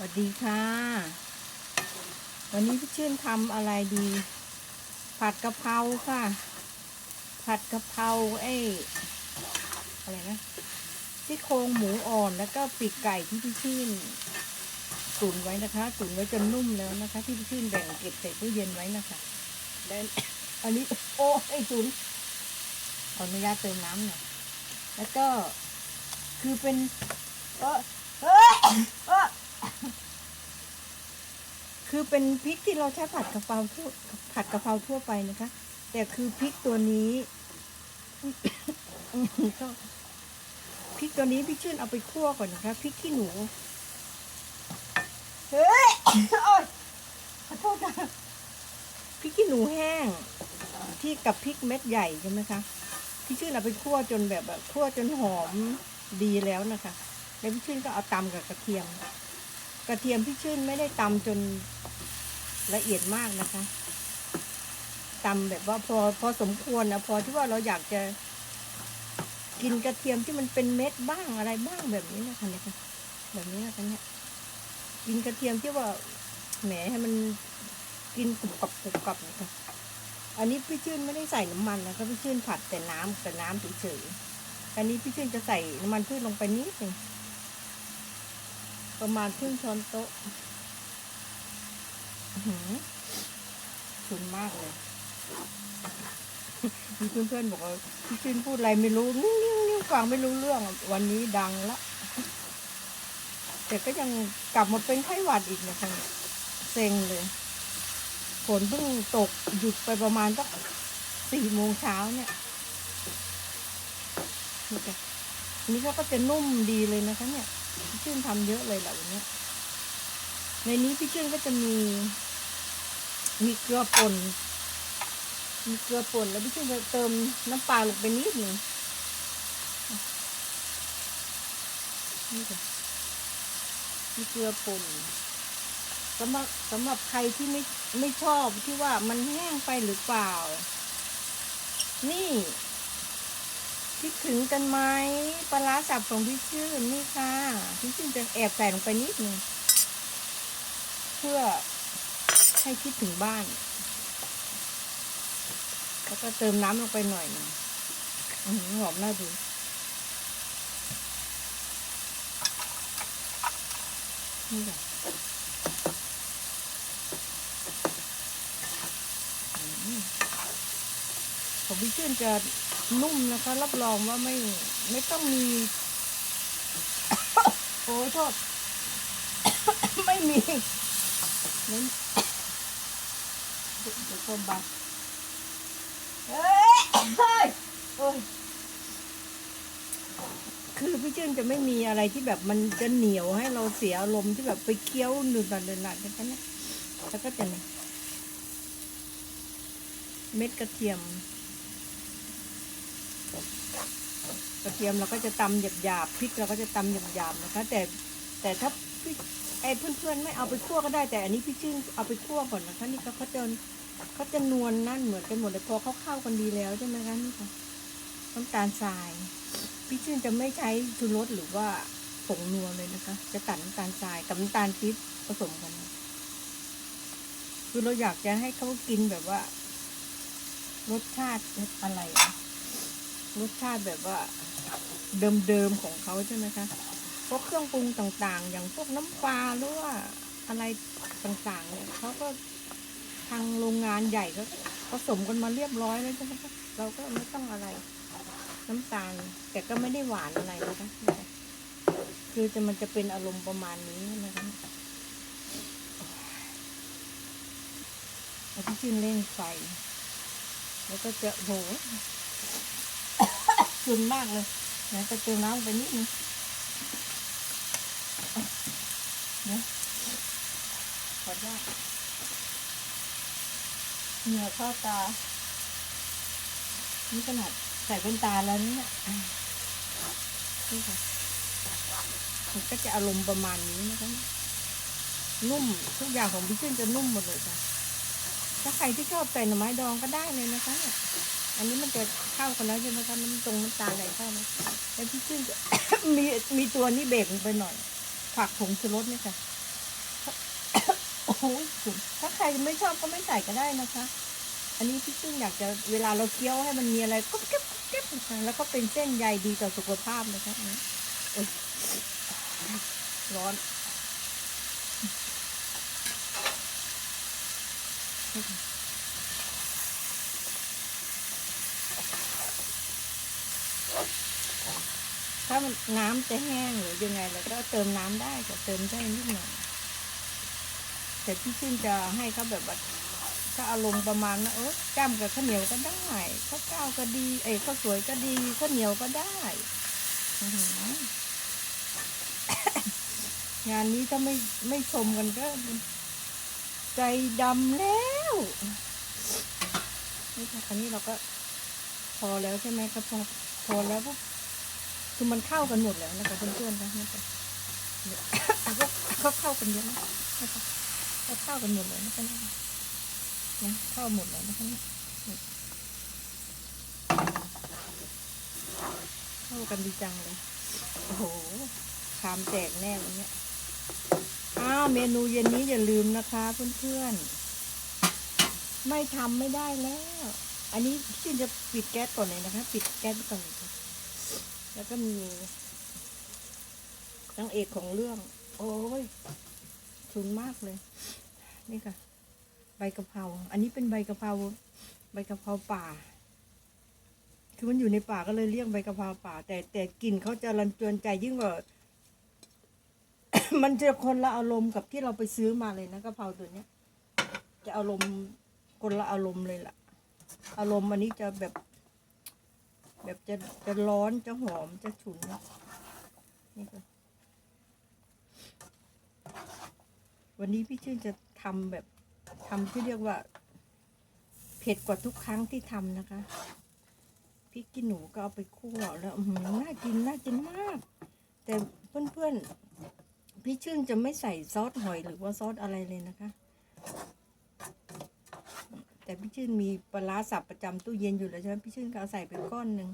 สวัสดีค่ะ วันนี้พี่ชื่นทำอะไรดี ผัดกะเพราค่ะ ผัดกะเพราไอ้อะไรนะซี่โครงหมูอ่อนแล้วก็ปีกไก่ที่พี่ชื่นตุ๋นไว้นะคะตุ๋นไว้จนนุ่มแล้วนะคะ ที่พี่ชื่นแบ่งเก็บใส่ตู้เย็นไว้นะคะแล้วอันนี้โอ้ไอ้ตุ๋นขออนุญาตเติมน้ำหน่อยแล้วก็คือเป็นเออเฮ้ยเออ คือเป็นพริกที่เราใช้ผัดกะเพราทั่วผัดกะเพราทั่วไปนะคะ แต่คือพริกตัวนี้ก็พริกตัวนี้พี่ชื่นเอาไปคั่วก่อนนะคะพริกขี้หนู เฮ้ยโอ๊ยขอโทษนะพริกขี้หนูแห้ง ที่กับพริกเม็ดใหญ่ใช่ไหมคะพี่ชื่นเอาไปคั่วจนแบบแบบคั่วจนหอมดีแล้วนะคะ แล้วพี่ชื่นก็เอาตำกับกระเทียม กระเทียมพี่ชื่นไม่ได้ตำจนละเอียดมากนะคะตำแบบว่าพอพอสมควรนะพอที่ว่าเราอยากจะกินกระเทียมที่มันเป็นเม็ดบ้างอะไรบ้างแบบนี้นะคะเนี่ยแบบนี้นะคะเนี่ยกินกระเทียมที่ว่าแหมให้มันกินกรุบกรับกรุบกรับนะคะอันนี้พี่ชื่นไม่ได้ใส่น้ำมันนะคะพี่ชื่นผัดแต่น้ำแต่น้ำเฉยๆอันนี้พี่ชื่นจะใส่น้ำมันพืชลงไปนิดหนึ่ง ประมาณครึ่งช้อนโต๊ะอื้อหือชุนมากเลย มีเพื่อนๆบอกว่าพี่ชื่นพูดอะไรไม่รู้นิ่งๆนิ่งฟังไม่รู้เรื่อง วันนี้ดังละ แต่ก็ยังกลับมาเป็นไข้หวัดอีกนะคะเนี่ยเซ็งเลยฝนเพิ่งตกหยุดไปประมาณสักสี่โมงเช้าเนี่ยนี่จ้ะอันนี้เขาก็จะนุ่มดีเลยนะคะเนี่ย พี่ชื่นทำเยอะเลยแหละวันนี้ในนี้พี่ชื่นก็จะมี มีเกลือป่นมีเกลือป่นแล้วพี่ชื่นจะเติมน้ำปลาลงไปนิดหนึ่งนี่จ้ะมีเกลือป่นสำหรับสำหรับใครที่ไม่ไม่ชอบที่ว่ามันแห้งไปหรือเปล่า นี่ คิดถึงกันไหมปลาร้าสับของพี่ชื่นนี่ค่ะ พี่ชื่นจะแอบใส่ลงไปนิดนึงเพื่อให้คิดถึงบ้าน แล้วก็เติมน้ำลงไปหน่อยหนึงหอมน่าดูนี่ค่ะอืมของพี่ชื่นจะ นุ่มนะคะ รับรองว่าไม่ไม่ต้องมี โอ้โทษ ไม่มีเน้นเดี๋ยวคนบังเฮ้ยเฮ้ยโอ้ยคือพี่ชื่นจะไม่มีอะไรที่แบบมันจะเหนียวให้เราเสียอารมณ์ที่แบบไปเคี้ยวหนึ่งตันเดินหนักกันเนี่ยแล้วก็จะเนี่ยเม็ดกระเทียม กระเทียมเราก็จะตำหยาบๆพริกเราก็จะตำหยาบๆนะคะ แต่แต่ถ้าพี่ไอ้เพื่อนๆไม่เอาไปคั่วก็ได้แต่อันนี้พี่ชื่นเอาไปคั่วก่อนนะคะนี่ก็เขาจะเขาจะนวลนั่นเหมือนกันหมดเลยพอเขาเข้ากันดีแล้วใช่ไหมคะนี่ค่ะน้ำตาลทราย พี่ชื่นจะไม่ใช้ชูรสหรือว่าผงนัวเลยนะคะ จะตัดน้ำตาลทรายกับน้ำตาลปี๊บผสมกัน คือเราอยากจะให้เขากินแบบว่า รสชาติอะไรอะรสชาติแบบว่า เดิมๆของเขาใช่ไหมคะพวกเครื่องปรุงต่างๆ อย่างพวกน้ำปลาหรือว่าอะไรต่างๆเนี่ยเขาก็ทางโรงงานใหญ่ก็ผสมกันมาเรียบร้อยแล้วใช่ไหมคะเราก็ไม่ต้องอะไร น้ำตาลแต่ก็ไม่ได้หวานอะไรนะคะคือจะมันจะเป็นอารมณ์ประมาณนี้นะคะแล้วพี่ชื่นเร่งไฟแล้วก็จะโหชุนมากเลย นะจะเติมน้ำไปนิดนึงเนะขออนุญาตเหงื่อเข้าตา นี่ขนาดใส่เป็นตาแล้วเนี่ยนี่ค่ะมันก็จะอารมณ์ประมาณนี้นะคะนุ่มทุกอย่างของพี่ชื่นจะนุ่มหมดเลยค่ะ ถ้าใครที่ชอบใส่หน่อไม้ดองก็ได้เลยนะคะ อันนี้มันจะเข้ากันแล้วใช่ไหมคะน้ำตรงน้ำตาลอะไรเข้านะแล้วพี่ชื่นมีมีตัวนี้เบรกลงไปหน่อย ผักผงชูรสนี่ค่ะโหถ้าใครไม่ชอบก็ไม่ใส่ก็ได้นะคะ อันนี้พี่ซึ่งอยากจะเวลาเราเคี้ยวให้มันมีอะไรก็เก็บเก็บแล้วก็เป็นเส้นใยดีต่อสุขภาพนะคะอันนี้โอ๊ยร้อน นน้ำจะแห้งหรือยังไงเราก็เติมน้ำได้ก็เติมได้นิดหน่อยแต่พี่ชื่นจะให้เขาแบบว่าก็อารมณ์ประมาณว่าเออจ้ำกับข้าวเหนียวก็ได้ข้าวเจ้าก็ดี เอ้ข้าวสวยก็ดีข้าวเหนียวก็ได้งานนี้ถ้าไม่ไม่ชมกันก็ ใจดำแล้วนี่ค่ะอันนี้เราก็พอแล้วใช่ไหมครับพอพอแล้วปุ๊บ คือมันเข้ากันหมดแล้วนะคะเพื่อนๆนะค่ะเนี่ยก็เขาเข้ากันเยอะนะนะคะเขาเข้ากันหมดเลยนะคะนะเข้าหมดแล้วนะคะเนี่ยเข้ากันดีจังเลยโอ้โหชามแตกแน่วันเนี้ยอ้าวเมนูเย็นนี้อย่าลืมนะคะเพื่อนๆไม่ทำไม่ได้แล้ว อันนี้พี่จะปิดแก๊สก่อนเลยนะคะ ปิดแก๊สก่อนเลย แล้วก็มีนางเอกของเรื่อง โอ้ยชุนมากเลย นี่ค่ะ ใบกะเพราอันนี้เป็นใบกะเพราใบกะเพราป่า คือมันอยู่ในป่าก็เลยเรียกใบกะเพราป่า แต่แต่กลิ่นเขาจะรันจวนใจยิ่งกว่ามันจะคนละอารมณ์กับที่เราไปซื้อมาเลยนะกะเพราตัวเนี้ย จะอารมณ์คนละอารมณ์เลยล่ะ อารมณ์อันนี้จะแบบ แบบจะจะร้อนจะหอมจะฉุนนะนี่ค่ะวันนี้พี่ชื่นจะทำแบบทำที่เรียกว่า เผ็ดกว่าทุกครั้งที่ทำนะคะพริกขี้หนูก็เอาไปคั่วแล้วหือน่ากินน่ากินมาก แต่เพื่อนๆพี่ชื่นจะไม่ใส่ซอสหอยหรือว่าซอสอะไรเลยนะคะ แต่พี่ชื่นมีปลาร้าสับประจำตู้เย็นอยู่แล้วใช่ไหมพี่ชื่นก็เอาใส่ไปก้อนหนึ่ง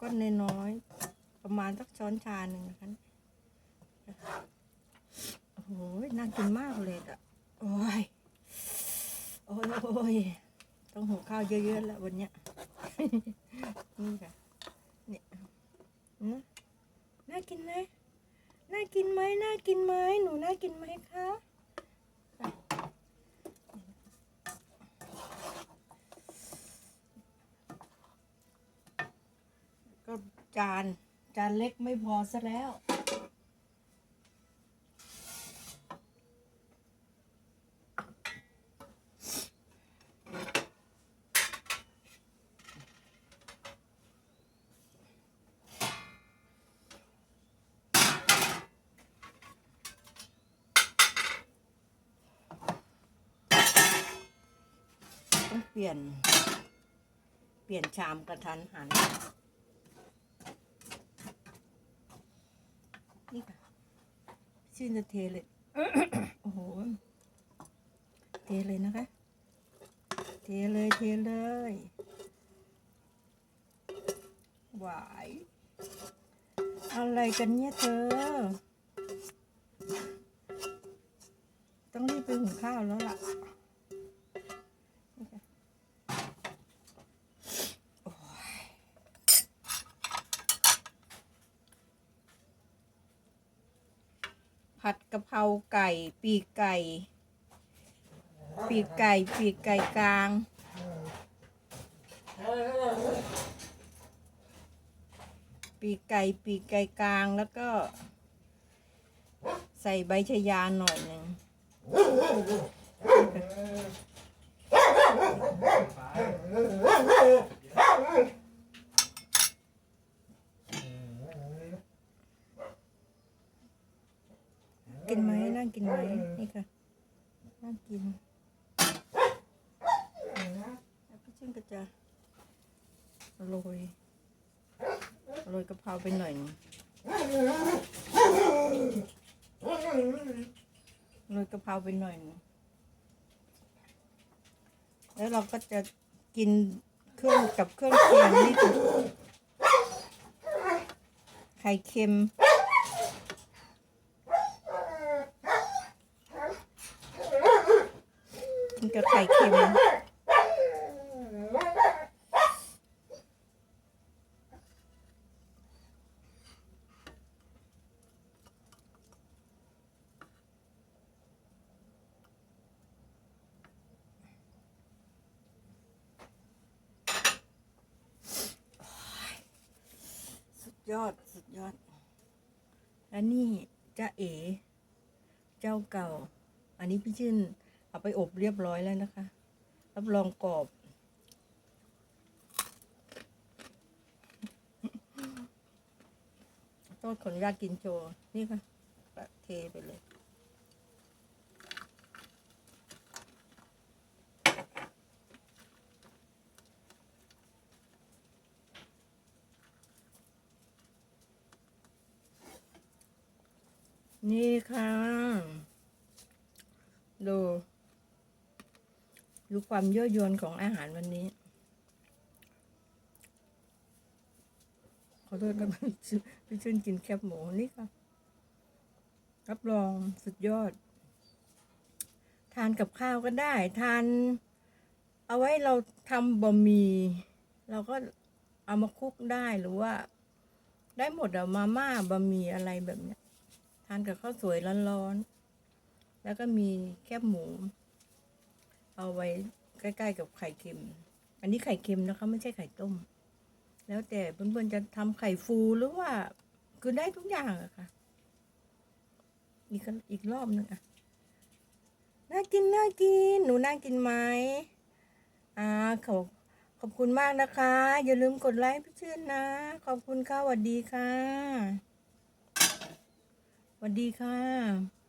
ก้อนน้อยๆประมาณสักช้อนชาหนึ่งนะคะโอ้โหน่ากินมากเลยอะโอ้ยโอ้ยโอ้ยต้องหุงข้าวเยอะๆแล้ววันเนี้ยนี่ค่ะเนี่ยนะน่ากินไหมน่ากินไหมน่ากินไหมหนูน่ากินไหมคะ ก็จาน จานเล็กไม่พอซะแล้ว ต้องเปลี่ยน เปลี่ยนชามกระทันหันค่ะ ชื่นจะเทเลย โอ้โห เทเลยนะคะ เทเลยเทเลยหวายอะไรกันเนี่ยเธอ ต้องรีบไปหุงข้าวแล้วล่ะ ผัดกะเพราไก่ ปีกไก่ ปีกไก่ ปีกไก่กลาง ปีกไก่ ปีกไก่กลางแล้วก็ ใส่ใบชะยาหน่อยหนึ่งกินไหมน่ากินไหมนี่ค่ะน่ากินแล้วพี่ชื่นก็จะโรยโรยกะเพราไปหน่อยโรยกะเพราไปหน่อย แล้วเราก็จะกินเครื่องกับเครื่องเคียงนี่คือไข่เค็ม กับไข่เค็มสุดยอด สุดยอด และนี่จ้าเอ๋ เจ้าเก่า อันนี้พี่ชื่น เอาไปอบเรียบร้อยแล้วนะคะ รับรองกรอบโทษขออนุญาตกินโชว์นี่ค่ะเทไปเลยนี่ค่ะ ดู ดูความยั่วยวนของอาหารวันนี้ ขอโทษนะพี่ชื่นกินแคบหมูนี่ค่ะ รับรองสุดยอด ทานกับข้าวก็ได้ ทาน เอาไว้เราทำบะหมี่เราก็เอามาคลุกได้หรือว่า ได้หมดอะมาม่าบะหมี่อะไรแบบเนี้ย ทานกับข้าวสวยร้อนๆแล้วก็มีแคบหมู เอาไว้ใกล้ ๆ กับไข่เค็ม อันนี้ไข่เค็มนะคะ ไม่ใช่ไข่ต้ม แล้วแต่เพื่อนๆจะทำไข่ฟูหรือว่า คือได้ทุกอย่างอะค่ะ อีกอีกรอบนึงอะน่ากินน่ากิน หนูน่ากินไหมอ่าขอบขอบคุณมากนะคะ อย่าลืมกดไลค์พี่ชื่นนะ ขอบคุณค่ะสวัสดีค่ะสวัสดีค่ะ